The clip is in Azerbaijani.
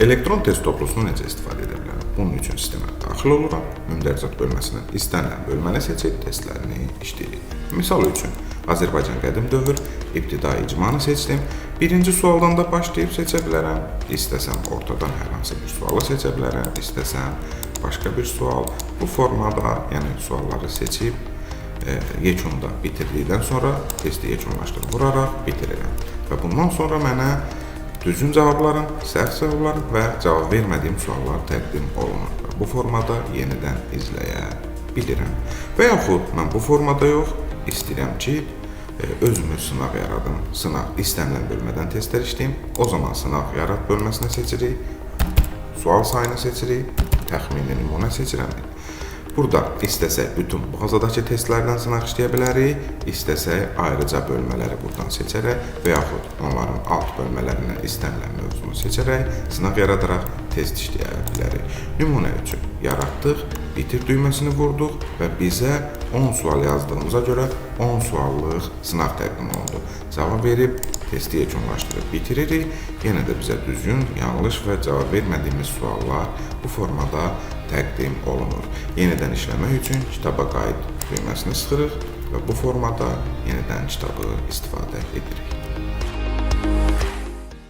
Elektron test toplusunu necə istifadə edə bilərəm? Bunun üçün sistemə daxil oluram, ümumdərəcat bölməsindən istənilən bölməni seçib testlərini işləyirik. Misal üçün, Azərbaycan qədim dövr, ibtidai icmanı seçdim. Birinci sualdan da başlayıb seçə bilərəm. İstəsəm ortadan hər hansı bir sualı seçə bilərəm, istəsəm başqa bir sual. Bu formada, yəni sualları seçib e, yekunda bitirdikdən sonra testi yekunlaşdırıb vuraraq bitirirəm. Və bundan sonra mənə düzgün cavabların, səhv cavabların və cavab vermədiyim suallar təqdim olunur. Bu formada yenidən izləyə bilirəm. Və yaxud mən bu formada yox, istəyirəm ki, e, özümüz sınaq yaradım. Sınaq istənilən bölmədən testlər işləyim. O zaman sınaq yarat bölməsinə seçirik. Sual sayını seçirik. Təxmini nümunə seçirəm. Burada istəsək bütün bazadakı testlərdən sınaq işləyə bilərik, istəsək ayrıca bölmələri buradan seçərək və yaxud onların alt bölmələrindən istənilən mövzunu seçərək sınaq yaradaraq test işləyə bilərik. Nümunə üçün yaratdıq, bitir düyməsini vurduq və bizə 10 sual yazdığımıza görə 10 suallıq sınaq təqdim olundu. Cavab verib testi yekunlaşdırıb bitiririk. Yenə də bizə düzgün, yanlış və cavab vermədiyimiz suallar bu formada təqdim olunur. Yenidən işləmək üçün kitaba qayıt düyməsini sıxırıq və bu formada yenidən kitabı istifadə edirik.